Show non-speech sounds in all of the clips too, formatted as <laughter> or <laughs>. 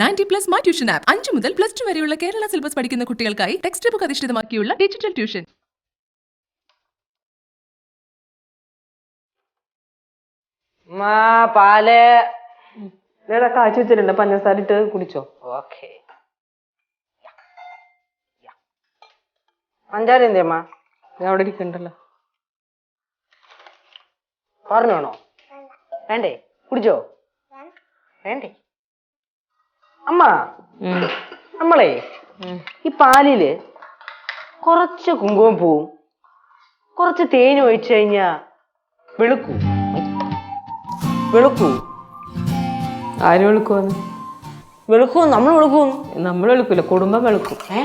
Ninety plus my tuition app അഞ്ച് മുതൽ plus two വരെയുള്ള കേരള സിലബസ് പഠിക്കുന്ന കുട്ടികൾക്കായി ടെക്സ്റ്റ് ബുക്ക് അധിഷ്ഠിതമാക്കിയുള്ള ഡിജിറ്റൽ ട്യൂഷൻ. മാ പാൽ. ഇവിടെ കാച്ചി വെച്ചിട്ടുണ്ട്. പഞ്ചസാര ഇട്ട് കുടിച്ചോ. ഓക്കെ. പഞ്ചാര എന്തേമ്മ ഞാൻ അവിടെ ഇരിക്കണ്ടല്ലോ. പറഞ്ഞോണോ? വേണ്ടേ? കുടിച്ചോ? വേണ്ടേ? അമ്മ നമ്മളെ ഈ പാലിൽ കുറച്ച് കുങ്കുമപ്പൂവും കുറച്ച് തേനും ഒഴിച്ചു കഴിഞ്ഞാ വെളുക്കൂ. വെളുക്കൂ. ആര് വെളുക്കുവന്ന്? വെളുക്കൂ നമ്മൾ വെളുക്കൂ. നമ്മൾ വെളുക്കൂല കുടുംബം വെളുക്കും. ഏ?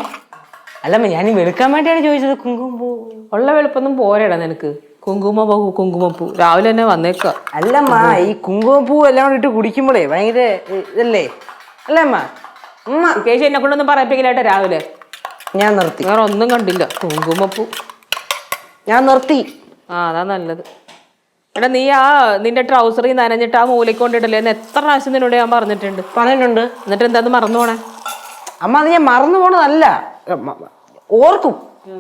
അല്ലമ്മ ഞാൻ വെളുക്കാൻ വേണ്ടിയാണ് ചോദിച്ചത് കുങ്കുമപ്പൂ ഉള്ള വെളുപ്പൊന്നും പോരടാ നിനക്ക്. കുങ്കുമപ്പൂ കുങ്കുമപ്പൂ രാവിലെ തന്നെ വന്നേക്ക അല്ലമ്മ ഈ കുങ്കുമപ്പൂ എല്ലാം കൂടി ഇട്ട് കുടിക്കുമ്പോഴേ ഭയങ്കര ഇതല്ലേ? അല്ലേ അമ്മ? അമ്മ കേശി എന്നെ കൊണ്ടൊന്നും പറയിപ്പിക്കലാട്ടെ രാവിലെ. ഞാൻ നിർത്തി. വേറെ ഒന്നും കണ്ടില്ല. കുങ്കുമപ്പൂ ഞാൻ നിർത്തി. ആ അതാ നല്ലത്. എടാ നീ ആ നിന്റെ ട്രൗസറിൽ നനഞ്ഞിട്ട് ആ മൂലയ്ക്ക് കൊണ്ടിട്ടില്ലേ എന്ന് എത്ര പ്രാവശ്യം നിന്നോട് ഞാൻ പറഞ്ഞിട്ടുണ്ട്? പറഞ്ഞിട്ടുണ്ട്. എന്നിട്ട് എന്താ മറന്നു പോണേ? അമ്മ അത് ഞാൻ മറന്നു പോണതല്ല. മ- മ- ഓർക്കും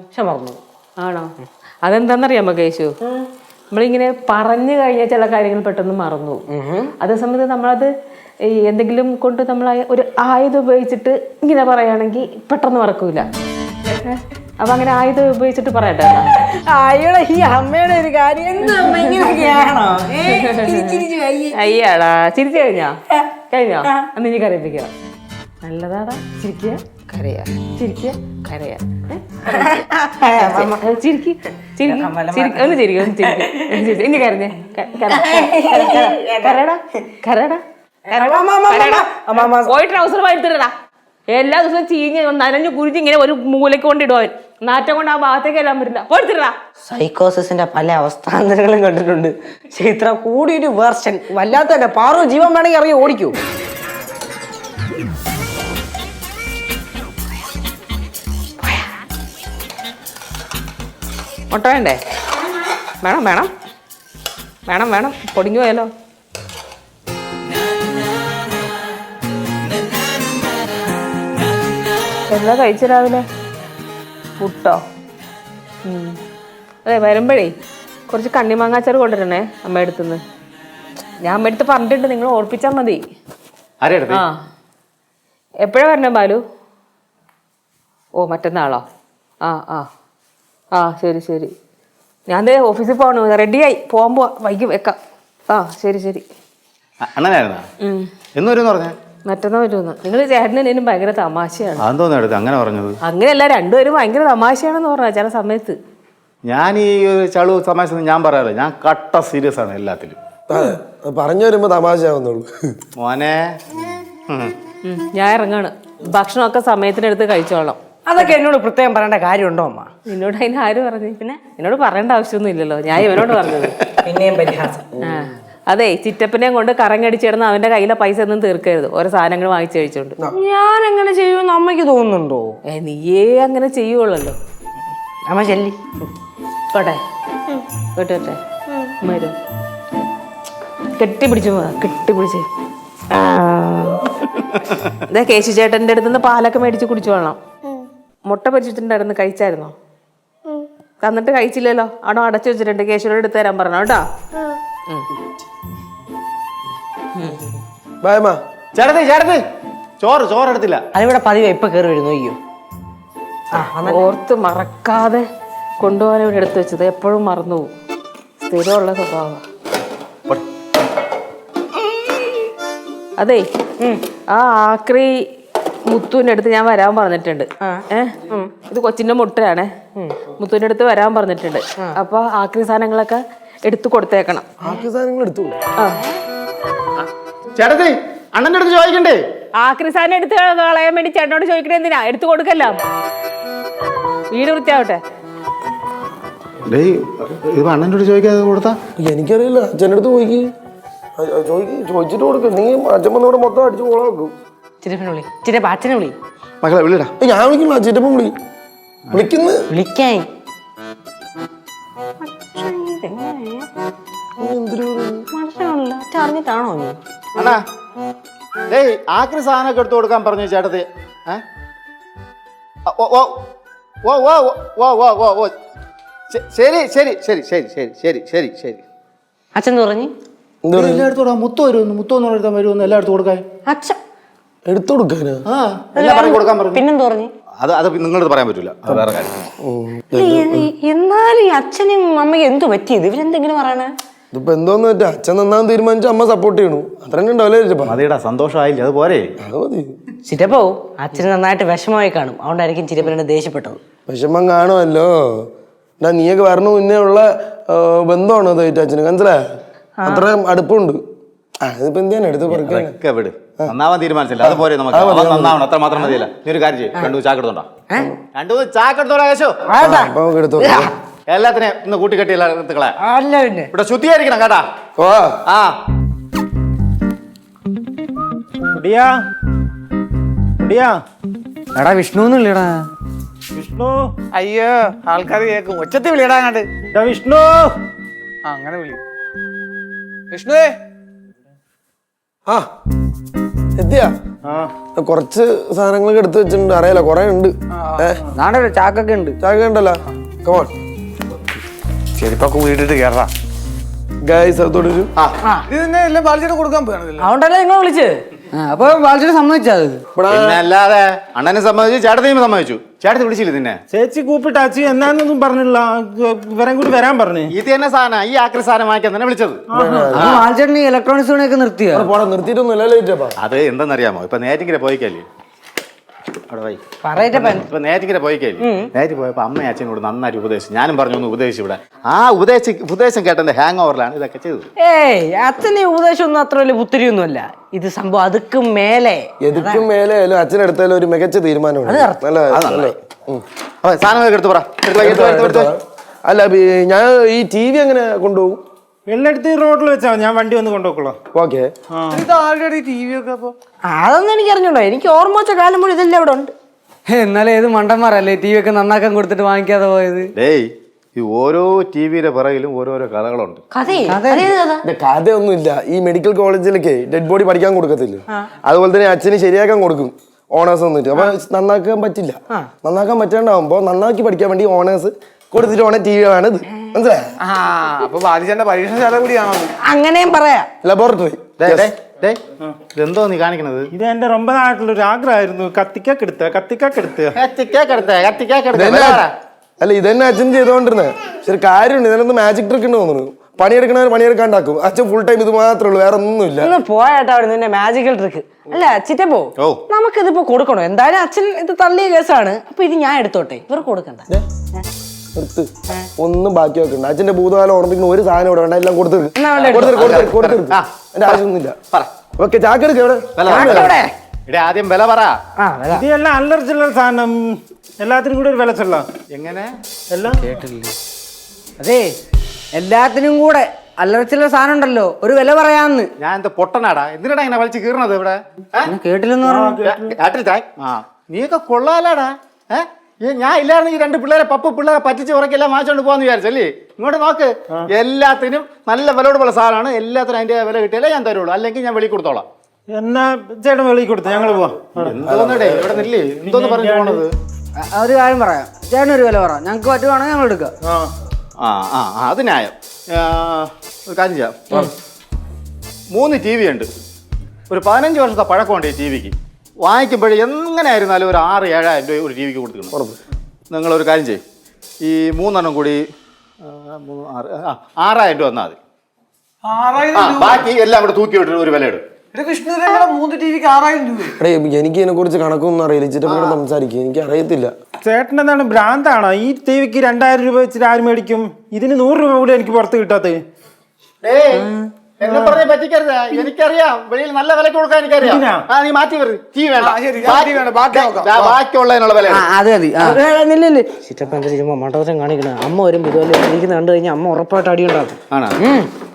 പക്ഷെ മറന്നു പോകും. ആണോ? അതെന്താന്നറിയാമോ കേശു? നമ്മളിങ്ങനെ പറഞ്ഞു കഴിഞ്ഞാൽ ചില കാര്യങ്ങൾ പെട്ടെന്ന് മറന്നു പോകും അതേസമയത്ത് നമ്മളത് ഈ എന്തെങ്കിലും കൊണ്ട് നമ്മൾ ഒരു ആയുധം ഉപയോഗിച്ചിട്ട് ഇങ്ങനെ പറയുകയാണെങ്കിൽ പെട്ടെന്ന് മറക്കൂല. അപ്പൊ അങ്ങനെ ആയുധം ഉപയോഗിച്ചിട്ട് പറയട്ടെ. അയ്യോടെ ഈ അമ്മയുടെ ഒരു കാര്യം. അയ്യാടാ ചിരിച്ചു കഴിഞ്ഞാ? കഴിഞ്ഞോ? അന്ന് ഇനി കരയിപ്പിക്കാം. നല്ലതാടാ ചിരിക്കുക കരയാ. ചിരിക്കുക കരയാ. ചിരിക്ക്. ചിരിക്ക്. ഒന്ന് ചിരിക്കും ഒന്ന് ചിരിക്ക്. ഇനി കരഞ്ഞേ. കര. കര, <laughs> കര. കരടാ. കരടാ. പോയി ട്രൗസർ വായിട്ടിരടാ എല്ലാ ദിവസവും ചീഞ്ഞ് നനഞ്ഞു കുരിഞ്ഞ് ഇങ്ങനെ ഒരു മൂലയ്ക്ക് കൊണ്ടിടുവൻ നാറ്റം കൊണ്ട് ആ ഭാഗത്തേക്ക് എല്ലാം പറ്റില്ല പോയിട്ടിരടാ സൈക്കോസിന്റെ പല അവസ്ഥാന്തരങ്ങളും കണ്ടിട്ടുണ്ട്. പക്ഷെ ഇത്ര കൂടിയൊരു വേർഷൻ വല്ലാത്ത പാറു ജീവൻ വേണമെങ്കിൽ ഇറങ്ങി ഓടിക്കൂ. മുട്ട വേണ്ടേ? വേണം വേണം. വേണം വേണം. പൊടിഞ്ഞു പോയാലോ? എന്താ കഴിച്ച രാവിലെ? പുട്ടോ? അതെ വരുമ്പോഴേ കുറച്ച് കണ്ണിമാങ്ങാച്ചാറ് കൊണ്ടുവരണേ അമ്മ അടുത്തുനിന്ന് ഞാൻ അമ്മ അടുത്ത് പറഞ്ഞിട്ടുണ്ട് നിങ്ങൾ ഓർപ്പിച്ചാൽ മതി. ആ. എപ്പോഴാ വരണേ ബാലു? ഓ മറ്റന്നാളോ? ആ ആ. ആ ശരി ശരി. ഞാൻ ദേ ഓഫീസിൽ പോകണു റെഡിയായി. പോകാൻ പോവാ വൈകി വെക്കാം. ആ ശരി ശരി. അണ്ണനായിരുന്നാ. എന്ന് പറഞ്ഞ? മറ്റന്നാൾ വരുമെന്ന്. നിങ്ങൾ ചേട്ടനും ഭയങ്കര തമാശയാണ്. അതെന്തോന്നു എടുത്ത് അങ്ങനെ പറഞ്ഞത്? അങ്ങനെയല്ല രണ്ടുപേരും ഭയങ്കര തമാശയാണെന്ന് പറഞ്ഞ ചില സമയത്ത്. ഞാൻ ഈ ചളു തമാശ ഞാൻ പറയാറ് ഞാൻ കട്ട സീരിയസ് ആണ് എല്ലാത്തിലും. അതെ പറഞ്ഞു വരുമ്പോ തമാശയാവുന്നുള്ളു. മോനെ. ഞാൻ ഇറങ്ങാണ്. ഭക്ഷണമൊക്കെ സമയത്തിനെടുത്ത് കഴിച്ചോളാം. അതൊക്കെ എന്നോട് പ്രത്യേകം പറയേണ്ട കാര്യമുണ്ടോ അമ്മ? നിന്നോട് അതിന് ആര് പറഞ്ഞു? പിന്നെ? എന്നോട് പറയേണ്ട ആവശ്യമൊന്നും ഇല്ലല്ലോ. ഞാൻ ഇവനോട് പറഞ്ഞത്. പിന്നെയും പരിഹാസം. ആ. അതെ ചിറ്റപ്പനെ കൊണ്ട് കറങ്ങടിച്ചിടുന്ന അവന്റെ കയ്യിലെ പൈസ ഒന്നും തീർക്കരുത്. ഓരോ സാധനങ്ങൾ വാങ്ങിച്ചു കഴിച്ചോണ്ട്. ഞാൻ അങ്ങനെ ചെയ്യുമെന്ന് അമ്മയ്ക്ക് തോന്നുന്നുണ്ടോ? ഏ നീയേ അങ്ങനെ ചെയ്യുള്ളല്ലോ അമ്മ ചെല്ലി. പോട്ടെ. പോട്ടെ പോട്ടെ. വരും. കെട്ടിപ്പിടിച്ചു പോവാ കെട്ടിപ്പിടിച്ച്. ഇതാ കേശു ചേട്ടന്റെ അടുത്ത് നിന്ന് പാലൊക്കെ മേടിച്ച് കുടിച്ചു വേണം മുട്ട പൊരിച്ചിട്ടുണ്ടായിരുന്നു കഴിച്ചായിരുന്നോ? തന്നിട്ട് കഴിച്ചില്ലല്ലോ. അവിടെ അടച്ചു വെച്ചിട്ടുണ്ട്. കേശുരോട് എടുത്തു തരാൻ പറഞ്ഞു കേട്ടോ. ബായമ്മ ചേട്ടത്തി ചേട്ടത്തി. ചോറ് ചോറ് എടുത്തില്ല. അതിവിടെ പതിവ് ഇപ്പൊ കേറി വരുന്നു അയ്യോ ഓർത്ത് മറക്കാതെ കൊണ്ടുപോകാൻ ഇവിടെ എടുത്തു വെച്ചത് എപ്പോഴും മറന്നു പോകും. സ്ഥിരമുള്ള സ്വഭാവം. അതെ ആ ആക്രി മുത്തുവിന്റെ അടുത്ത് ഞാൻ വരാൻ പറഞ്ഞിട്ടുണ്ട്. ഏഹ് ഇത് കൊച്ചിന്റെ മുട്ടയാണേ. മുത്തുവിന്റെ അടുത്ത് വരാൻ പറഞ്ഞിട്ടുണ്ട്. അപ്പൊ ആക്രി സാധനങ്ങളൊക്കെ എടുത്തു കൊടുത്തേക്കണം. ആക്രി സാധനങ്ങൾ എടുത്തു ആ. ചേട്ടത്തി അണ്ണന്റെ അടുത്ത് ചോദിക്കണ്ടേ? ആക്രി സാധനം എടുത്ത് കളയാൻ വേണ്ടി ചേട്ടനോട് ചോദിക്കണേ എന്തിനാ? എടുത്തു കൊടുക്കല്ലോ. വീട് വൃത്തിയാവട്ടെ. ഡേയ് ഇത് ചോദിക്കാതെ കൊടുത്താ? എനിക്കറിയില്ല. അച്ഛന്റെ അടുത്ത് പോയിക്ക് ചോദിക്ക് ചോദിച്ചിട്ട് കൊടുക്കും. നീ അച്ഛൻ വന്നവിടെ മൊത്തം അടിച്ചു കോള വെക്കും. ചിരപ്പനെ വിളി. ചിരപ്പ അച്ഛനെ വിളി. മക്കളെ വിളിടാ ഏയ് ഞാൻ വിളിക്കില്ല. അച്ഛന്റെ വിളി. വിളിക്കുന്നു. വിളിക്കാൻ. എന്തിനു മനസ്സിലാണല്ലോ അച്ഛൻ അറിഞ്ഞിട്ടാണോ നീ? അണ്ണാ ഡേയ് ആക്രി സാധനമൊക്കെ എടുത്തു കൊടുക്കാൻ പറഞ്ഞു ചേട്ടത്തി? ഏ? ഓ ഓ ഓ ഓ ഓ ഓ ഓ ഓ ശരി ശരി ശരി ശരി ശരി ശരി ശരി ശരി. അച്ഛൻ പറഞ്ഞു? എന്താ പറയുക എല്ലായിടത്തും കൊടുക്കാം മുത്തു വരുമെന്ന് മുത്തു എന്ന് എടുത്താൽ വരുമെന്ന് എല്ലായിടത്തും കൊടുക്കാൻ. അച്ഛൻ. എടുത്തു കൊടുക്കാനാ? ആ എല്ലാം പറഞ്ഞു കൊടുക്കാൻ പറഞ്ഞു. പിന്നെന്ത് പറഞ്ഞു? അത് അത് നിങ്ങളത് പറയാൻ പറ്റൂല അത് വേറെ കാര്യം. എന്നാലും ഈ അച്ഛനും അമ്മയും എന്തു പറ്റിയത്? ഇവരെന്തെങ്കിലും പറയണേ? ഇതിപ്പോ എന്തോന്ന് പറ്റാ അച്ഛൻ നന്നാൻ തീരുമാനിച്ച അമ്മ സപ്പോർട്ട് ചെയ്യണു. അത്ര തന്നെ ഉണ്ടാവില്ലേ ചിറ്റപ്പ മതിയുടെ സന്തോഷമായില്ല? അത് പോരെ. അത് അച്ഛൻ ചിറ്റപ്പോ അച്ഛന് നന്നായിട്ട് വിഷമമായി കാണും. അതുകൊണ്ടായിരിക്കും ചിറ്റപ്പനെ ദേഷ്യപ്പെട്ടത്. വിഷമം കാണുമല്ലോ. എന്നാ നീയൊക്കെ വരണ മുന്നേ ഉള്ള ആ, ബന്ധമാണ് അത് അച്ഛന്? മനസ്സിലായ? അത്രയും അടുപ്പുണ്ട്. ആ ഇതിപ്പോ എന്തിനാണ് എടുത്ത് പറിക്കാൻ അതൊക്കെ വിട്. നന്നാവാൻ തീരുമാനിച്ചില്ല. അത് പോരെ നമുക്ക്. അവൻ നന്നാവണം. അത്ര മാത്രം മതിയല്ല. നീ ഒരു കാര്യം ചെയ്യും. രണ്ടു ചാക്കെടുത്തോണ്ടാ രണ്ടു ചാക്കെടുത്തോടാ യേശു. അപ്പൊ നമുക്ക് എടുത്തു എല്ലാത്തിനെയും ഇന്ന് കൂട്ടിക്കെട്ടി എല്ലാം എടുത്തുകളെ അല്ല പിന്നെ. ഇവിടെ ശുദ്ധിയായിരിക്കണം കേട്ടാ. ഓ. ആ. കുടിയാ. കുടിയാ. എടാ വിഷ്ണു എന്നില്ലടാ വിഷ്ണു. അയ്യോ ആൾക്കാർ കേൾക്കും. ഒച്ചത്തി വിളിയടാ അങ്ങോട്ട് വിഷ്ണു. ആ അങ്ങനെ വിളി. വിഷ്ണുവേ. ആ എത്തിയാ. കുറച്ച് സാധനങ്ങളൊക്കെ എടുത്ത് വെച്ചിട്ടുണ്ട്. അറിയാലോ കുറെ ഉണ്ട്. നാടെ ഒരു ചാക്കൊക്കെ ഉണ്ട്. ചാക്കൊക്കെ ഉണ്ടല്ലോ. കമോൺ ചെരുപ്പൊക്കെ വീട്ടിട്ട് കേറാം. ഗായ്സ് ഇത് തന്നെ എല്ലാം കൊടുക്കാൻ അതുകൊണ്ടല്ലേ നിങ്ങൾ വിളിച്ച് അപ്പൊ ബാലിച്ചിട്ട് സമ്മതിച്ചാ അത്. പിന്നെ അല്ലാതെ അണ്ണനെ സമ്മതിച്ചു ചേട്ടത്തെയും സമ്മതിച്ചു. ചേട്ടത്തി വിളിച്ചില്ല നിന്നെ? ചേച്ചി കൂപ്പിട്ടാച്ചി എന്നാന്നൊന്നും പറഞ്ഞില്ല. ഇവരും കൂടി വരാൻ പറഞ്ഞു. ഇത് തന്നെ സാധനം. ഈ ആക്രി സാധനം വാങ്ങിക്കാൻ തന്നെ വിളിച്ചത്. ബാലിച്ചേട്ടൻ ഇലക്ട്രോണിക്സ് നിർത്തിയോ? പോടാ നിർത്തിയിട്ടൊന്നും അത് എന്തെന്നറിയാമോ ഇപ്പൊ നേറ്റിങ്ങനെ പോയിക്കല്ലേ അവിടെ വൈ പറയറ്റപ്പൻ ഇപ്പൊ നേറ്റിങ്ങനെ പോയിക്കല്ലേ നേറ്റ് പോയപ്പോ അമ്മയും അച്ഛനും കൂടെ നന്നായിട്ട് ഉപദേശിച്ചു. ഞാനും പറഞ്ഞു ഒന്ന് ഉപദേശിച്ചു ഇവിടെ. ആ ഉപദേശി ഉപദേശം കേട്ടെന്റെ ഹാങ് ഓവറിലാണ് ഇതൊക്കെ ചെയ്തത്. ഏയ് ഈ ഉപദേശം ഒന്നും അത്ര വലിയ പുത്തിരിയൊന്നുമല്ല ഇത് സംഭവം അതുക്കും മേലെ. എതുക്കും മേലെ അച്ഛനെടുത്താലും ഒരു മികച്ച തീരുമാനമാണ്. സാധനങ്ങളൊക്കെ എടുത്ത് പറ. അല്ല ഞാൻ ഈ ടി വി എങ്ങനെ കൊണ്ടുപോകും? ഈ റോഡിൽ വെച്ചാ ഞാൻ വണ്ടി വന്ന് കൊണ്ടുപോക്കുള്ളൂ ഓക്കെ. ഇത് ആൾറെഡി ടി വി ഒക്കെ അപ്പൊ. അതൊന്നും എനിക്ക് അറിഞ്ഞൂടാ. എനിക്ക് ഓർമ്മ വെച്ച കാലം മുഴുവൻ ഇതെല്ലാം ഇവിടെ ഉണ്ട്. എന്നാലും ഏത് മണ്ടന്മാരല്ലേ ടി വി ഒക്കെ നന്നാക്കാൻ കൊടുത്തിട്ട് വാങ്ങിക്കാതെ പോയത്? ഡേയ് ഈ ഓരോ ടി വിയുടെ പിറകിലും ഓരോരോ കഥകളുണ്ട്. കഥയൊന്നുമില്ല. ഈ മെഡിക്കൽ കോളേജിലൊക്കെ ഡെഡ് ബോഡി പഠിക്കാൻ കൊടുക്കത്തില്ല? അതുപോലെ തന്നെ അച്ഛന് ശരിയാക്കാൻ കൊടുക്കും ഓണേഴ്സ് വന്നിട്ട് അപ്പൊ നന്നാക്കാൻ പറ്റില്ല. നന്നാക്കാൻ പറ്റാണ്ടാവുമ്പോ നന്നാക്കി പഠിക്കാൻ വേണ്ടി ഓണേഴ്സ് കൊടുത്തിട്ട് പോണ ടി വി ആണ് ഇത് മനസ്സിലായോ? ആ അപ്പൊ ബാലിച്ചേട്ടന്റെ പരീക്ഷണശാല കൂടിയാണോ അങ്ങനെയും പറയാം. ലബോറട്ടറി ദേ, ദേ, ദേ. ഇതെന്തോ നീ കാണിക്കണത്? ഇത് എന്റെ രൊമ്പ നാട്ടിലൊരു ആഗ്രഹമായിരുന്നു. കത്തിക്കാക്കെടുത്ത കത്തിക്കാക്കെടുത്ത. <laughs> കത്തിക്കേക്കെടുത്തേ കത്തിക്കേക്കെടുത്തേ. അല്ല ഇതന്നെ അച്ഛൻ ചെയ്തോണ്ടിരുന്നത് ശരി കാര്യമുണ്ട്. ഇതിനകത്ത് മാജിക് ട്രിക്ക് ഉണ്ട് തോന്നുന്നു. പണിയെടുക്കണവർ പണിയെടുക്കാണ്ടാക്കും. അച്ഛൻ ഫുൾ ടൈം ഇത് മാത്രമേ ഉള്ളൂ വേറെ ഒന്നുമില്ല. ഒന്ന് പോയാട്ടോ അവിടെ നിന്നെ മാജിക്കൽ ട്രിക്ക് അല്ല ചിറ്റപ്പോ ഓ. നമുക്കിതിപ്പോ കൊടുക്കണോ? എന്തായാലും അച്ഛൻ ഇത് തള്ളിയ കേസാണ്. അപ്പൊ ഇത് ഞാൻ എടുത്തോട്ടെ. ഇവർ കൊടുക്കണ്ട. ഏ? നിർത്ത്. ഒന്നും ബാക്കി വെക്കണ്ട. അച്ഛന്റെ ഭൂതകാലം ഓർമ്മിക്കുന്ന ഒരു സാധനം ഇവിടെ വേണ്ട. എല്ലാം കൊടുത്തു കൊടുത്തു കൊടുത്തു കൊടുത്തു എന്റെ ആവശ്യമൊന്നുമില്ല. പറ. ഓക്കെ ചാക്കെടുക്ക? ഇവിടെ. ആദ്യം വില പറ. ആ വില. ഇത് എല്ലാം അല്ലറ ചില്ലറ സാധനം. എല്ലാത്തിനും കൂടെ ഒരു വില ചൊല്ലാം എങ്ങനെ? എല്ലാം? അതെ എല്ലാത്തിനും കൂടെ അല്ലറച്ചില്ല സാധനം ഉണ്ടല്ലോ. ഒരു വില പറയാന്ന്. ഞാൻ എന്താ പൊട്ടനാടാ? എന്തിനാടാ ഇങ്ങനെ വലിച്ചു കീറണത് ഇവിടെ? കേട്ടില്ലെന്ന് പറഞ്ഞു. കേട്ടില്ല. നീയൊക്കെ കൊള്ളാലാടാ. ഏ? ഈ ഞാൻ ഈ രണ്ട് പിള്ളേരെ പപ്പ പിള്ളേരെ പറ്റിച്ച് ഉറക്കെല്ലാം വാങ്ങിച്ചോണ്ട് പോകാന്ന് വിചാരിച്ചല്ലേ ഇങ്ങോട്ട് നോക്ക്. എല്ലാത്തിനും നല്ല വിലയോടുള്ള സാധനമാണ്. എല്ലാത്തിനും അതിന്റെ വില കിട്ടിയാലേ ഞാൻ തരുള്ളൂ. അല്ലെങ്കിൽ ഞാൻ വെളി കൊടുത്തോളാം. എന്നാ ചേട്ടൻ വെളി കൊടുത്തു ഞങ്ങൾ പോവാം. എന്തോന്നടേ ഇവിടെ നില്ലേ. എന്തോന്ന് പറഞ്ഞു പോണത്. ഒരു കാര്യം പറയാം. ചേട്ടൻ ഒരു വില പറ ഞങ്ങൾക്ക് പറ്റുവാണെങ്കിൽ ഞങ്ങൾ എടുക്കാം. ആ. ആ അത് ന്യായം. ഒരു കാര്യം ചെയ്യാം. മൂന്ന് ടി വി ഉണ്ട്. ഒരു പതിനഞ്ച് വർഷത്തെ പഴക്കമുണ്ട് ഈ ടി വിക്ക്. വാങ്ങിക്കുമ്പോഴേ എങ്ങനെ ആയിരുന്നാലും ഒരു ആറ് ഏഴായിരം രൂപ ഒരു ടി വിക്ക് കൊടുക്കണം നിങ്ങളൊരു കാര്യം ചെയ്യും. ഈ മൂന്നെണ്ണം കൂടി ആ, മൂന്ന് ആറ് ആ ആറായിരം രൂപ തന്നാൽ മതി. ആ ബാക്കി എല്ലാം കൂടെ തൂക്കി വിട്ടിട്ട് ഒരു വില ഇടും മൂന്ന് ടി വിക്ക് ആറായിരം രൂപ? എടേ എനിക്ക് ഇതിനെ കുറിച്ച് കണക്കൊന്നും അറിയില്ല. സംസാരിക്കുക എനിക്ക് അറിയത്തില്ല. ചേട്ടൻ എന്താണ് ഭ്രാന്താണോ? ഈ ടി വിക്ക് രണ്ടായിരം രൂപ വെച്ചിട്ട് ആര് മേടിക്കും? ഇതിന് നൂറ് രൂപ കൂടി എനിക്ക് പുറത്ത് കിട്ടാത്തത്. എന്നെ പറഞ്ഞ് പറ്റിക്കരുത്. എനിക്കറിയാം. വെളിയിൽ നല്ല വിലക്ക് കൊടുക്കാൻ എനിക്കറിയാം? ആ നീ മാറ്റി വരും തീ വേണ്ട. ബാക്കിയുള്ളതിനുള്ള വില. ആ അത് എന്തിനാ ചുമ്മാ മണ്ടവശം കാണിക്കണ. അമ്മ വരുമ്പോ ഇതുപോലെ ഇരിക്കുന്ന കണ്ടു കഴിഞ്ഞാൽ അമ്മ ഉറപ്പായിട്ട് അടി ഉണ്ടാകും ആണോ?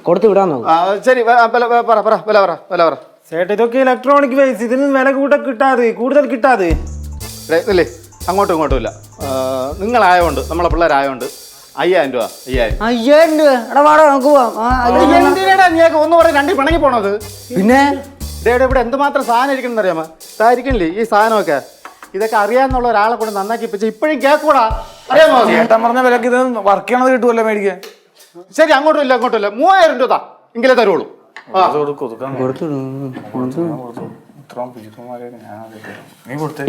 കൊടുത്തു വിടാൻ നോക്കും. ശരി. വ- വില വ- പറ പറ വില പറ വില പറ. ചേട്ടാ ഇതൊക്കെ ഇലക്ട്രോണിക് വൈസ് ഇതിന് വില കൂട്ട കിട്ടാതെ കൂടുതൽ കിട്ടാതെ. അങ്ങോട്ടും ഇങ്ങോട്ടും ഇല്ല. നിങ്ങളായോണ്ട് നമ്മളെ പിള്ളേരായോണ്ട് അയ്യായിരം രൂപ അയ്യായിരം. അയ്യായിരം രൂപ. എടാ വാടാ നമുക്ക് പോവാം. ആ, അയ്യായിരം രൂപ. എന്തിനാടാ നീക്ക് ഒന്ന് പറയും രണ്ടി പിണങ്ങി പോണത്? പിന്നെ? ഇവിടെ ഇവിടെ എന്തുമാത്രം സാധനം ഇരിക്കണം അറിയാമോ? ഇതായിരിക്കണില്ലേ ഈ സാധനമൊക്കെ? ഇതൊക്കെ അറിയാന്നുള്ള ഒരാളെ കൊണ്ട് നന്നാക്കി ഇപ്പിച്ച് ഇപ്പോഴും കേക്കൂടാ. അറിയാമോ? ചേട്ടൻ പറഞ്ഞ വിലക്ക് ഇത് വർക്ക് ചെയ്യണത് കിട്ടുമല്ലോ മേടിക്കാൻ. ശരി അങ്ങോട്ടും ഇല്ല അങ്ങോട്ടും ഇല്ല. മൂവായിരം രൂപ താ എങ്കിലേ തരുള്ളൂ. ആ. നീ കൊടുത്തേ.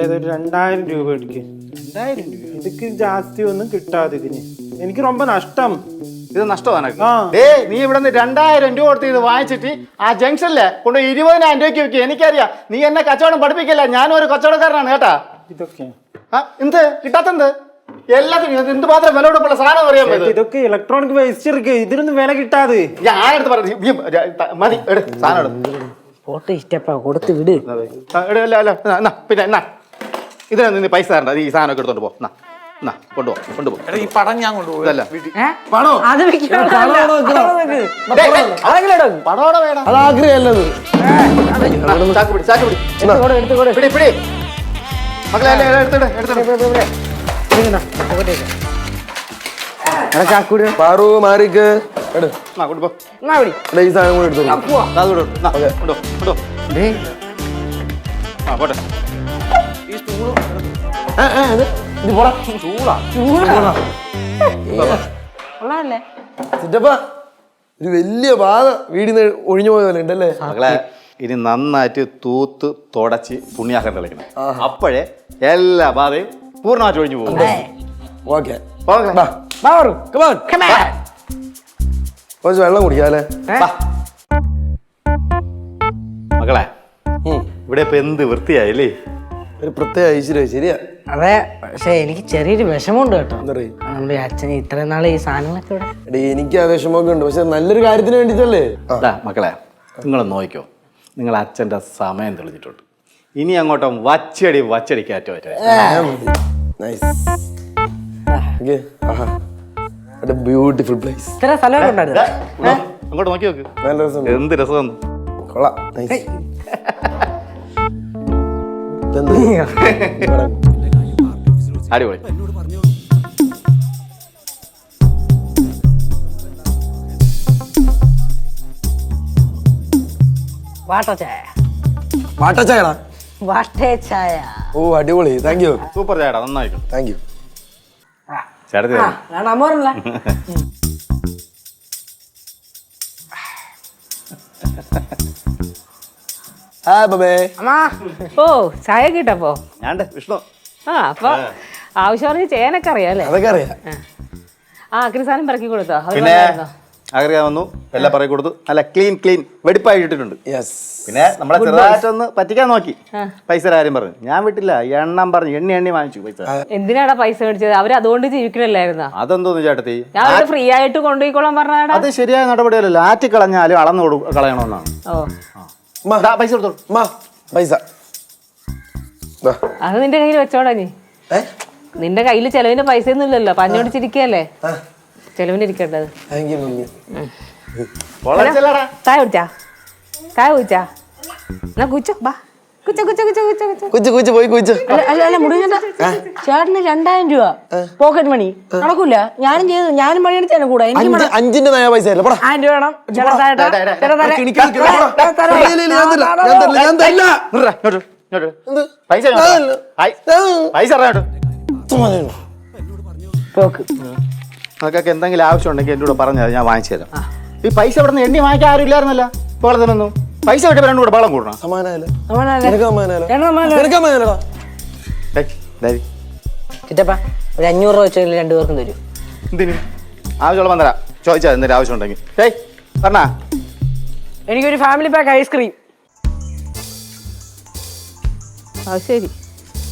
ഏതായാലും ഒരു രണ്ടായിരം രൂപ എടുക്ക്. രണ്ടായിരം രൂപ ഇതൊക്കെ ജാസ്തി ഒന്നും കിട്ടാതെ ഇതിന്. എനിക്ക് ரொம்ப നഷ്ടം. ഇത് നഷ്ടമാണ് ഏ നീ ഇവിടെ നിന്ന് രണ്ടായിരം രൂപ കൊടുത്ത് ഇത് വാങ്ങിച്ചിട്ട് ആ ജംഗ്ഷനിലെ കൊണ്ട് ഇരുപതിനായിരം രൂപയ്ക്ക് വെക്കുക എനിക്കറിയാം നീ എന്നെ കച്ചവടം പഠിപ്പിക്കില്ല. ഞാനും ഒരു കച്ചവടക്കാരനാണ് കേട്ടാ? ഇതൊക്കെ. ആ, എന്ത്? കിട്ടാത്തത് എല്ലാത്തിനും എന്ത് എന്തുമാത്രം വില കൊടുപ്പുള്ള സാധനം പറയാൻ പറ്റും? ഇതൊക്കെ ഇലക്ട്രോണിക് വേസ്റ്റ് ഇരിക്കേ ഇതിനൊന്നും വില കിട്ടാതെ. ഞാനെടുത്ത് പറഞ്ഞു? നീ- മതി സാധനം എടു. ഇഷ്ടപ്പാ. കൊടുത്ത് വിട്. അല്ല, അല്ല, എന്നാ, പിന്നെ എന്നാ? ഇതിനൊന്നും നീ പൈസ തരണ്ട. നീ ഈ സാധനമൊക്കെ എടുത്തോണ്ട് പോ. എന്നാ എന്നാ കൊണ്ടുപോ കൊണ്ടുപോ. ഈ പടം ഞാൻ അത് വെക്കണം. ഡേയ്, ഡേയ്, പടോടെ വേണം? അത് ആഗ്രഹമല്ലത്. എന്നാ, ചാക്ക് പിടി ചാക്ക് പിടി. പിടി പിടി. മക്കളെ അല്ലേ എടുത്തിട് എടുത്തിട് പാറു മാറിക്ക് എട്. എന്നാ കൊണ്ടുപോ. എന്നാ വിളി. എടാ, ഈ സാധനം കൂടെ. എന്നാ, കൊണ്ടുപോ. കൊണ്ടോ ആ പോട്ടെ. ഇത് കൊള്ളാമല്ലേ? ഒരു വലിയ ബാധ വീടിന്ന് ഒഴിഞ്ഞു പോയ പോലെ ഉണ്ടല്ലേ? മകളെ ഇനി നന്നായിട്ട് തൂത്ത് തുടച്ച് പുണ്യാക്കം കളിക്കണം. അപ്പോഴേ എല്ലാ ബാധയും പൂർണമായിട്ട് ഒഴിഞ്ഞു പോകും. ഓക്കെ. കുറച്ച് വെള്ളം കുടിക്കാല്ലേ മകളെ ഇവിടെ ഇപ്പൊ എന്ത് വൃത്തിയായില്ലേ? ഒരു പ്രത്യേക ഐശ്വര്യ ശരിയാ. അതെ പക്ഷെ എനിക്ക് ചെറിയൊരു വിഷമമുണ്ട് കേട്ടോ. നമ്മുടെ അച്ഛൻ ഇത്രയും നാളെ ഈ സാധനങ്ങളൊക്കെ ഇവിടെ എടി എനിക്ക് ആ വിഷമമൊക്കെ ഉണ്ട്. പക്ഷെ നല്ലൊരു കാര്യത്തിന് വേണ്ടിട്ടല്ലേ? ദാ, മക്കളെ നിങ്ങൾ നോക്കിക്കോ. നിങ്ങൾ അച്ഛന്റെ സമയം തെളിഞ്ഞിട്ടുണ്ട്. ഇനി അങ്ങോട്ടും വച്ചടി വച്ചടി കയറ്റ നൈസ് ബ്യൂട്ടിഫുൾ പ്ലേസ് ഇത്ര സ്ഥലമൊക്കെ ഉണ്ടായിരുന്നു. അങ്ങോട്ട് നോക്കി നോക്ക്. നല്ല രസം. എന്ത് രസം കൊള്ളാം. നൈസ് <laughs> അടിപൊളി. വാട്ട ചായ. വാട്ടച്ചായടാ വാട്ടേ ചായ. ഓ അടിപൊളി. താങ്ക് യു സൂപ്പർ ചേട്ടാ നന്നായിരിക്കും. താങ്ക് യു ചേട്ടത്തി ആ വേണം അമ്മോറല്ല ആ <laughs> ബബേ. ഓ ചായ കിട്ടപ്പോ ഞാണ്ട് വിഷ്ണു. ആ അപ്പൊ ആവശ്യമായി ചേനൊക്കെ അറിയാം അല്ലേ? അതൊക്കെ അറിയാം. ആ. അഗ്രി പറക്കി പിറക്കി കൊടുത്തോ? അവർ പിന്നെ വന്നായിരുന്നോ? ആഗ്രഹം വന്നു എല്ലാം പറക്കി കൊടുത്തു. നല്ല ക്ലീൻ ക്ലീൻ വെടിപ്പായി ഇട്ടിട്ടുണ്ട്. യെസ് പിന്നെ നമ്മളെ ചെറുതായിട്ടൊന്ന് പറ്റിക്കാൻ നോക്കി. പൈസ ആരും പറഞ്ഞു. ഞാൻ വിട്ടില്ല എണ്ണം പറഞ്ഞു. എണ്ണി എണ്ണി വാങ്ങിച്ചു പൈസ. എന്തിനാടാ പൈസ മേടിച്ചത്? അവർ അതുകൊണ്ട് ജീവിക്കണല്ലായിരുന്നോ? അതെന്തോന്നു ചേട്ടത്തി? ഞാൻ അവർ ഫ്രീ ആയിട്ട് കൊണ്ടുപോയിക്കോളാൻ പറഞ്ഞാടാ അത് ശരിയായ നടപടിയല്ലല്ലോ. ആറ്റി കളഞ്ഞാലും അളന്നു കൊടു കളയണമെന്നാണ്. ഓ. ദാ, പൈസ കൊടുത്തോളൂ മാ. പൈസ. ദാ. അത് നിന്റെ കയ്യിൽ വെച്ചോടാ നീ ഏ? നിന്റെ കയ്യിൽ ചെലവിന്റെ പൈസ ഒന്നും ഇല്ലല്ലോ പഞ്ഞോടിച്ചിരിക്കല്ലേ ചെലവിന് ഇരിക്കേണ്ടത് താങ്ക് യു മമ്മി. പൊളച്ചല്ലടാ ചായ കുടിച്ചാ? ചായ കുടിച്ചാ? എന്നാ കുച്ച ബാ. കുച്ച കുച്ച കുച്ച കുച്ച കുച്ച. കുച്ചു കുച്ചു പോയി കുച്ചു. അല്ല അല്ല അല്ല മുടിഞ്ഞ ചേട്ടന് രണ്ടായിരം രൂപ പോക്കറ്റ് മണി. നടക്കൂല. ഞാനും ചെയ്തു ഞാനും പണിയെടുത്തേനെ കൂടെ. അഞ്ചിന്റെ നയ പൈസ ആയിരം രൂപ വേണം. എന്ത്? പൈസ ഇങ്ങോട്ട്. അതല്ല. പൈ- പൈസ അറിയാട്ടോ നിങ്ങൾക്കൊക്കെ എന്തെങ്കിലും ആവശ്യം ഉണ്ടെങ്കിൽ എന്റെ കൂടെ പറഞ്ഞാൽ ഞാൻ വാങ്ങിച്ചു തരാം. ഈ പൈസ ഇവിടെ നിന്ന് എണ്ണി വാങ്ങിക്കാൻ ആരും ഇല്ലായിരുന്നല്ല? ബഹളത്തിനൊന്നും പൈസ കിട്ടിയ രണ്ടും കൂടെ ബളം കൂടണം ചിറ്റപ്പ ഒരു അഞ്ഞൂറ് രൂപ വെച്ചെങ്കിൽ രണ്ടുപേർക്കും തരും. എന്തിനു? ആവശ്യമുള്ള വന്നരാ ചോദിച്ചാൽ എന്തെങ്കിലും ആവശ്യം ഉണ്ടെങ്കിൽ ഏയ് പറഞ്ഞാ. എനിക്കൊരു ഫാമിലി പാക്ക് ഐസ്ക്രീം. അത് ശരി.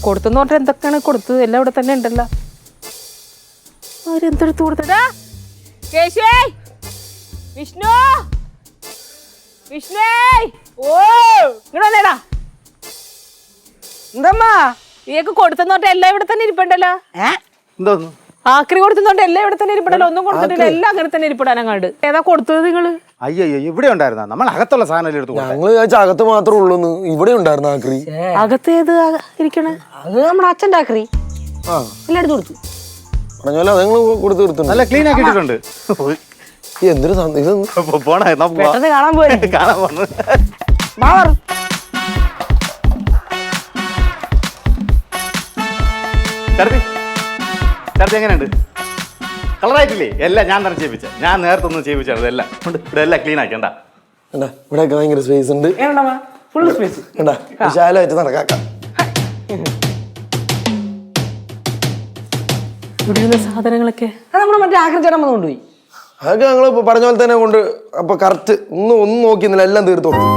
കൊടുത്തെന്ന് പറഞ്ഞാൽ എന്തൊക്കെയാണ് കൊടുത്തത്? എല്ലാം ഇവിടെ തന്നെ ഉണ്ടല്ലോ. അവരെന്തെടുത്ത് കൊടുത്തടാ കേശേ വിഷ്ണു വിഷ്ണു ഓ ഇങ്ങോട്ട് എന്തമ്മാ നീക്ക് കൊടുത്തെന്ന് പറഞ്ഞാൽ എല്ലാം ഇവിടെ തന്നെ ഇരിപ്പുണ്ടല്ലോ. എന്തോന്നു? ആക്രി കൊടുത്തുണ്ട് എല്ലാം ഇവിടെ തന്നെ ഇരിപ്പുണ്ടല്ലോ. ഒന്നും കൊടുത്തിട്ടില്ല. എല്ലാം അങ്ങനെ തന്നെ ഇരിപ്പിടാനങ്ങാണ്ട് ഏതാ കൊടുത്തത് നിങ്ങൾ? അയ്യോ ഇവിടെ ഉണ്ടായിരുന്ന? നമ്മൾ അകത്തുള്ള സാധനം എടുത്തു ഞങ്ങൾ അകത്ത് മാത്രമേ ഉള്ളൂ ഇവിടെ ഉണ്ടായിരുന്ന ആക്രി. അകത്ത് ഏത് ഇരിക്കണേ? അത് നമ്മുടെ അച്ഛന്റെ ആക്രി. എല്ലാം എടുത്ത് കൊടുത്തു. കൊടുത്ത് നല്ല ക്ലീൻ ആക്കിയിട്ടുണ്ട് എന്തൊരു പോണേ കാണാൻ പോയി <laughs> കാണാൻ ചേർത്തി എങ്ങനെയുണ്ട്? കളറായിട്ടില്ലേ? എല്ലാം ഞാൻ തന്നെ ചെയ്യിപ്പിച്ച. ഞാൻ നേരത്തെ ഒന്നും ചെയ്യിപ്പിച്ചത് എല്ലാം ഉണ്ട്. ഇവിടെ എല്ലാം ക്ലീൻ ആക്കണ്ട കണ്ടാ? ഇവിടെയൊക്കെ ഭയങ്കര സ്പേസ് ഉണ്ട്. ഫുൾ സ്പേസ് കണ്ടാ? വിശാലമായിട്ട് നടക്കാം ഇവിടെയുള്ള സാധനങ്ങളൊക്കെ. അത് നമ്മുടെ മറ്റേ ആക്രിച്ചേട്ടൻ വന്ന് കൊണ്ടുപോയി. അതൊക്കെ ഞങ്ങൾ പറഞ്ഞ പോലെ തന്നെ കൊണ്ട് അപ്പൊ കറക്റ്റ് ഒന്നും ഒന്നും നോക്കിയിരുന്നില്ല എല്ലാം തീർത്തു കൊടുത്തു.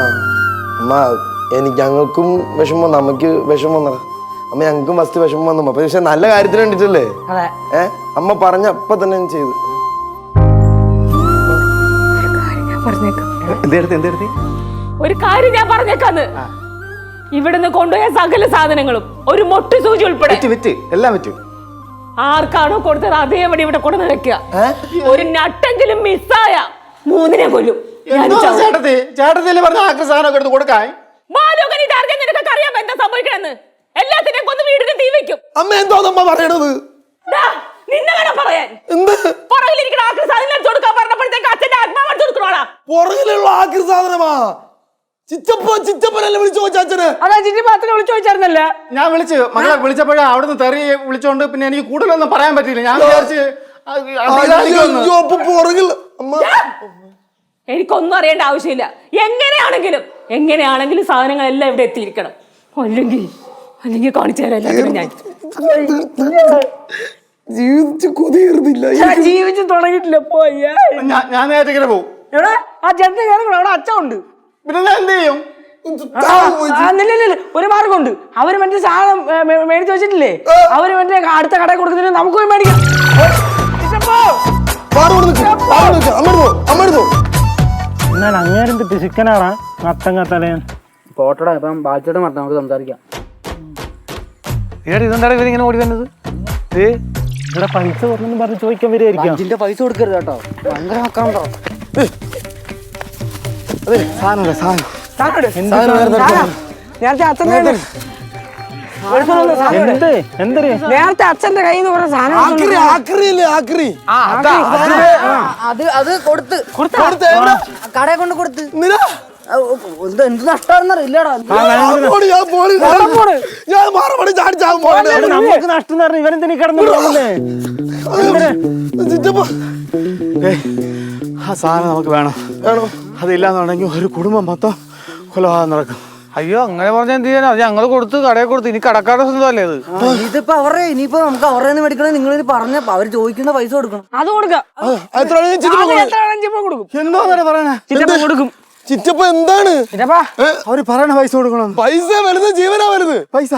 ആ അമ്മ എനിക്ക് ഞങ്ങൾക്കും വിഷമം നമുക്ക് വിഷമം വന്നതാ അമ്മ ഞങ്ങൾക്കും ഫസ്റ്റ് വിഷമം വന്നു. അപ്പൊ പക്ഷെ നല്ല കാര്യത്തിന് വേണ്ടിട്ടല്ലേ അതെ. ഏ? അമ്മ പറഞ്ഞ അപ്പൊ തന്നെ ഞാൻ ചെയ്തു. എന്തെടുത്ത് എന്തെടുത്ത്? ഒരു കാര്യം ഞാൻ പറഞ്ഞേക്കാന്ന്. ഇവിടുന്ന് കൊണ്ടുപോയ സകല സാധനങ്ങളും ഒരു മൊട്ട് സൂചി ഉൾപ്പെടെ. വിറ്റ് വിറ്റ്. എല്ലാം വിറ്റു. ആർക്കാണോ കൊടുത്തത് അതേപടി ഇവിടെ കൊണ്ടു വെക്കുക. ഒരു നട്ടെങ്കിലും മിസ്സായ മൂന്നിനെ കൊല്ലും. ചേട്ടത്തി? ചേട്ടത്തിൽ പറഞ്ഞ ആക്രി സാധനമൊക്കെ എടുത്ത് കൊടുക്കാൻ? ബാലോകൻ ഇതാർക്കെ നിനക്കൊക്കെ അറിയാൻ എന്താ സംഭവിക്കണെന്ന്? എല്ലാത്തിനെയും കൊന്ന് വീടിന് തീ വെക്കും. അമ്മ എന്തോ അമ്മ പറയണത്? നിന്നെ വേണം പറയാൻ. എന്ത്? പുറകിലിരിക്കുന്ന ആക്രി സാധനം എടുത്ത് കൊടുക്കാൻ പറഞ്ഞപ്പോഴത്തേക്ക് അച്ഛന്റെ ആത്മാവ് എടുത്ത് കൊടുക്കണോടാ പുറകിലുള്ള ആക്രി സാധനമാ? ചിറ്റപ്പ ചിറ്റപ്പനല്ലേ വിളിച്ചു ചോദിച്ചച്ഛന് അതാ ചിറ്റി പാത്രം വിളിച്ചു ചോദിച്ചായിരുന്നല്ലേ? ഞാൻ വിളിച്ച് മകളെ വിളിച്ചപ്പോഴേ അവിടുന്ന് തെറി വിളിച്ചോണ്ട് പിന്നെ എനിക്ക് കൂടുതലൊന്നും പറയാൻ പറ്റിയില്ല. ഞാൻ വിചാരിച്ച് പുറകിൽ എനിക്കൊന്നും അറിയേണ്ട ആവശ്യമില്ല. എങ്ങനെയാണെങ്കിലും എങ്ങനെയാണെങ്കിലും സാധനങ്ങളെല്ലാം ഇവിടെ എത്തിയിരിക്കണം. അല്ലെങ്കിൽ അല്ലെങ്കിൽ കാണിച്ചു തരാം എല്ലാത്തിനും ഞാൻ. ജീവിച്ചു കൊതിയേറുന്നില്ല ഞാൻ ജീവിച്ചു തുടങ്ങിയിട്ടില്ല പോയ്യാ ഞാൻ ഞാൻ നേരത്തെ പോകും. എവിടെ? ആ ചേട്ടൻ കയറി അവിടെ അച്ഛൻ ഉണ്ട് പിന്നെ ഞാൻ എന്ത് ചെയ്യും? ആ, ഒരു മാർഗമുണ്ട്. അവർ മറ്റേ സാധനം ഏ, മേ- മേടിച്ച് വെച്ചിട്ടില്ലേ? അവർ മറ്റേ അടുത്ത കടയിൽ കൊടുക്കുന്നില്ല നമുക്ക് പോയി മേടിക്കാം. ചിറ്റപ്പോ, പാട് നിൽക്കും അമ്മ എടുത്തോ അമ്മ എടുത്തോ എന്നാൽ അങ്ങേരെന്ത് പിശുക്കനാടാ? നത്തം കത്തലയൻ പോട്ടടാ ഇപ്പം ബാധിച്ചിട്ട് മറന്നു നമുക്ക് സംസാരിക്കാം. ഇതെന്താണ് ഇവരിങ്ങനെ ഓടി വന്നത് ഏ? ഇവിടെ പൈസ കുറഞ്ഞെന്ന് പറഞ്ഞ് ചോദിക്കാൻ വരുമായിരിക്കാം അഞ്ചിന്റെ പൈസ കൊടുക്കരുത് കേട്ടോ. ഭയങ്കര സാധനമില്ല സാധനം സാധനം. നേരത്തെ. സാധനം. നേരത്തെ അച്ഛന്റെ കയ്യിൽ നിന്ന് പറഞ്ഞ സാധനം ആക്രി ആക്രി അല്ലേ ആക്രി? അത് അത് കൊടുത്ത്? കടയെ കൊണ്ട് കൊടുത്ത്? എന്ത് എന്ത് നഷ്ടമാണെന്നറിയില്ലടാ. ഞാൻ നമുക്ക് നഷ്ടം എന്ന് പറഞ്ഞ ഇവനെന്തിനീ കിടന്നു പോകുന്നേ ചിറ്റപ്പ. ഏയ്, ആ സാധനം നമുക്ക് വേണം. വേണോ? അതില്ലാന്നുണ്ടെങ്കിൽ ഒരു കുടുംബം മൊത്തം കൊലപാതകം നടക്കും. അയ്യോ അങ്ങനെ പറഞ്ഞ എന്ത് ചെയ്യാനാ? അത് ഞങ്ങൾ കൊടുത്ത് കടയിൽ കൊടുത്ത് ഇനി കടക്കാരുടെ സ്വന്തമല്ലേ അത് ഇതിപ്പോ അവരെ ഇനിയിപ്പോ നമുക്ക് അവരെ മേടിക്കണം നിങ്ങൾ പറഞ്ഞ അവർ ചോദിക്കുന്ന പൈസ കൊടുക്കണം. അത് കൊടുക്കാം. കൊടുക്കും. ചിറ്റപ്പ എന്താണ്? അവർ പറയണ പൈസ കൊടുക്കണം. പൈസ വലുത് ജീവനാ വലുത് പൈസ.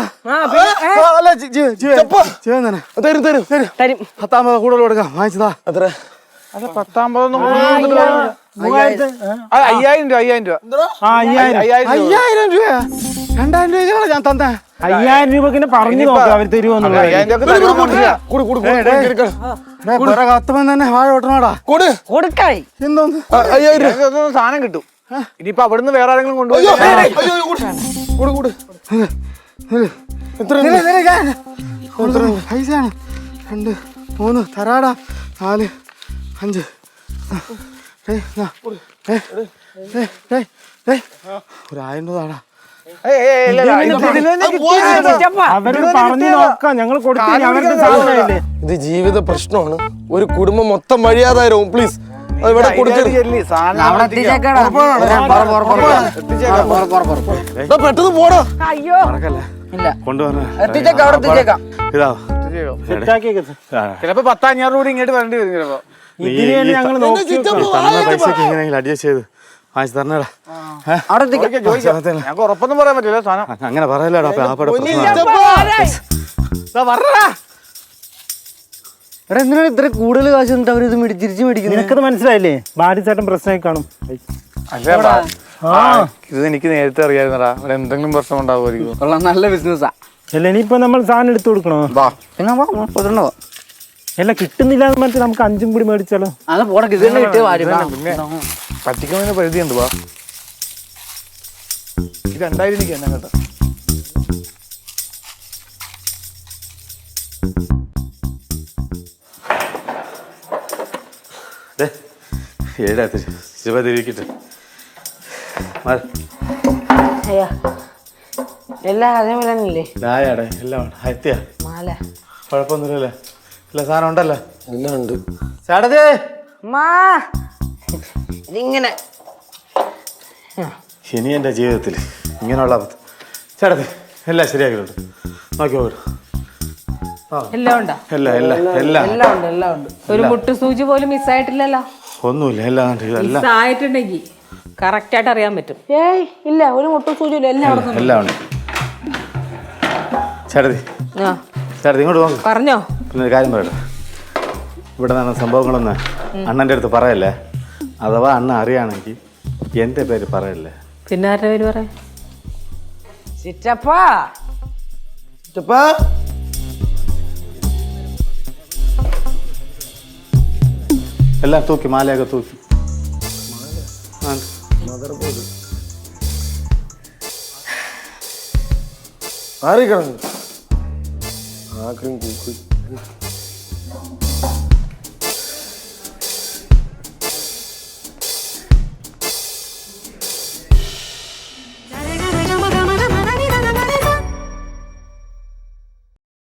അല്ല ജീവൻ തന്നെ. തരും തരും. തരും. തരും. പത്താമ്പത് കൂടുതൽ കൊടുക്കാം. വാങ്ങിച്ചതാ. അത്ര അത് പത്താമ്പതൊന്നും അയ്യായിരം. രൂപ. അയ്യായിരം. രൂപ ആ അയ്യായിരം. രൂപ. രണ്ടായിരം രൂപ ഞാൻ തന്നേ. അയ്യായിരം രൂപ പറഞ്ഞു നോക്കാം അവർ തരുമോന്നുള്ളത് തന്നെ വാഴ ഓട്ടണോടാ. കൊടു. കൊടുക്കായി. എന്തോന്ന്? അയ്യായിരം സാധനം കിട്ടും. ഇനിയിപ്പോ അവിടുന്ന് വേറെ ആരെങ്കിലും കൊണ്ടുപോയി പൈസയാണ് രണ്ട് മൂന്ന് തരാടാ നാല് അഞ്ച് ഇത് ജീവിത പ്രശ്നമാണ് ഒരു കുടുംബം മൊത്തം വഴിയാതായിരവും പ്ലീസ് ഇവിടെ കൊടുക്കരുത് പെട്ടെന്ന് പോടാ. അയ്യോ. ചിലപ്പോ പത്ത് അഞ്ഞൂറ് കൂടി ഇങ്ങോട്ട് വരേണ്ടി വരും ചിലപ്പോ. അങ്ങനെ പറയല്ലേടാ എന്തിനാണ് ഇത്ര കൂടുതൽ കാശ് എന്നിട്ട് അവരിത് മിടി- മേടിക്കുന്നു മേടിക്കുന്നത്? നിനക്കത് മനസ്സിലായില്ലേ? ഭാര്യ പ്രശ്നമായി കാണും. ആ, ഇത് എനിക്ക് നേരത്തെ അറിയായിരുന്നടാ. ഇവിടെ എന്തെങ്കിലും പ്രശ്നം ഉണ്ടാവുമായിരിക്കും കൊള്ളാം നല്ല ബിസിനസ്സാ അല്ല ഇനിയിപ്പോ നമ്മൾ സാധനം എടുത്തു കൊടുക്കണോ? വാ പിന്നെ വാ അല്ല കിട്ടുന്നില്ല എന്ന് പറഞ്ഞിട്ട് നമുക്ക് അഞ്ചും കൂടി മേടിച്ചാലോ? അത് പരിധി ഉണ്ട് കിട്ടിയ വാരി വാ ഇത് രണ്ടായിരം എനിക്ക് എന്നാ കേട്ടോ. ഏഴാത്തിരി ഇരുപതിരിക്കട്ടെ അയ്യാ. എല്ലാം അതേപോലെ തന്നെയല്ലേ? ലായാടെ എല്ലാം എത്തിയ മാല. കുഴപ്പമൊന്നുമില്ലല്ലേ? എല്ലാ സാധനം ഉണ്ടല്ലോ? എല്ലാം ഉണ്ട്. ചേട്ടതേ മാ. ഇതിങ്ങനെ. ഇനി എന്റെ ജീവിതത്തിൽ ഇങ്ങനെയുള്ള അബദ്ധം ചേട്ടത്തി എല്ലാം ശരിയാക്കിയിട്ടുണ്ട്. നോക്കി ആ. എല്ലാം ഉണ്ടോ? എല്ലാം എല്ലാം എല്ലാം. ഉണ്ട് എല്ലാം ഉണ്ട്. ഒരു മുട്ടു സൂചി പോലും മിസ്സായിട്ടില്ലല്ലോ ഒന്നുമില്ല എല്ലാം എല്ലാം. മിസ്സായിട്ടുണ്ടെങ്കിൽ കറക്റ്റ് ആയിട്ട് അറിയാൻ പറ്റും. ഏയ് ഇല്ല ഒരു മുട്ടും സൂചിയില്ല എല്ലാം അവിടെ എല്ലാം ഉണ്ട്. ചേട്ടത്തി ആ. ഇങ്ങോട്ട് നോക്ക് പറഞ്ഞോ. പിന്നെ ഒരു കാര്യം പറയട്ടെ? ഇവിടെ നടന്ന സംഭവങ്ങളൊന്ന് അണ്ണന്റെ അടുത്ത് പറയല്ലേ? അഥവാ അണ്ണ അറിയാണെങ്കിൽ എന്റെ പേര് പറയല്ലേ? പിന്നെ ആരുടെ പേര് പറയാം? ചിറ്റപ്പാ. ചിറ്റപ്പാ? എല്ലാം തൂക്കി മാലയൊക്കെ തൂക്കി ആ. ആറി കിടന്നു ആക്രിയും കൂക്കും